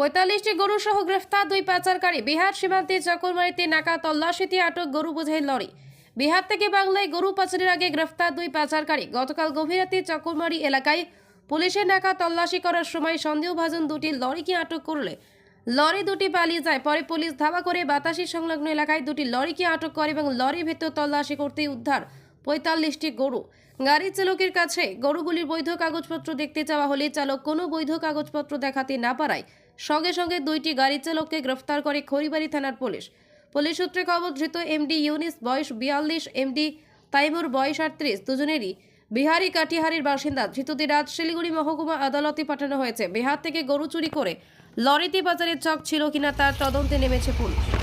পঁয়তাল্লিশটি গরু সহ গ্রেফতার দুই পাচারকারী। বিহার সীমান্তে চাকরমারিতে নাকা তল্লাশিতে আটক গরু বোঝাই লরি। বিহার থেকে বাংলায় গরু পাচারের আগে গ্রেফতার দুই পাচারকারী। গতকাল গভীর রাতে চাকরমারি এলাকায় পুলিশের নাকা তল্লাশি করার সময় সন্দেহভাজন দুটি লরিকে আটক করলে। লরি দুটি পালিয়ে যায়, পরে পুলিশ ধাওয়া করে বাতাসি সংলগ্ন এলাকায় দুটি লরিকে আটক করে এবং লরির ভেতর তল্লাশি করতে উদ্ধার পঁয়তাল্লিশটি গরু। গাড়ির চালকের কাছে গরুগুলির বৈধ কাগজপত্র দেখতে চাওয়া হলে চালক কোনো বৈধ কাগজপত্র দেখাতে না পারায় সঙ্গে সঙ্গে দুইটি গাড়ি চালককে গ্রেফতার করে খড়িবাড়ি থানার পুলিশ। পুলিশ সূত্রে খবর, ধৃত এমডি ইউনিস, বয়স বিয়াল্লিশ, এমডি তাইমুর, বয়স আটত্রিশ, দুজনেরই বিহারি কাটিহারির বাসিন্দা। ধৃতদের আজ শিলিগুড়ি মহকুমা আদালতে পাঠানো হয়েছে। বিহার থেকে গরু চুরি করে লরিতে বাজারের চক ছিল কিনা তার তদন্তে নেমেছে পুলিশ।